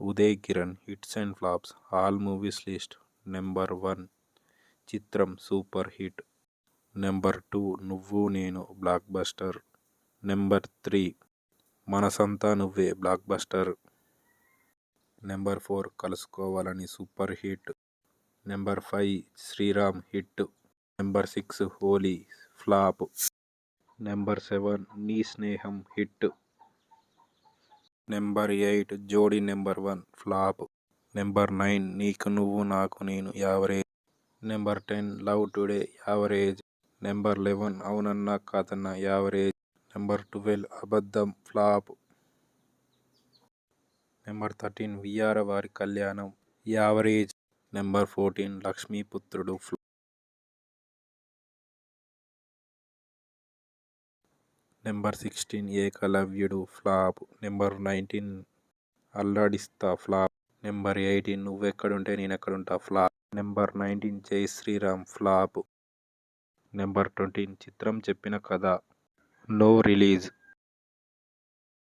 Uday Kiran hits and flops all movies list. Number one Chitram super hit. Number two Nuvvu Nenu blockbuster. Number three Manasantha Nuvve blockbuster. Number four Kalusukovalani super hit. Number five Sriram hit. Number six Holi flop. Number seven Nee Sneham hit. Number eight Jodi number one flop. Number nine Neeku Nuvvu Naaku Nenu average. Number ten love today average. Number eleven Avunanna Kadanna average. Number twelve Abaddham flop. Number thirteen VR వారి కళ్యాణం average. Number fourteen Lakshmiputrudu number sixteen Ekalavyudu flop. Number nineteen అల్లాడిస్తా flop. Number eighteen Nuvvekkadunte Nenekkadunta flop. Number nineteen Jai Sriram flop. Number twenty Chitram Cheppina Katha. No release.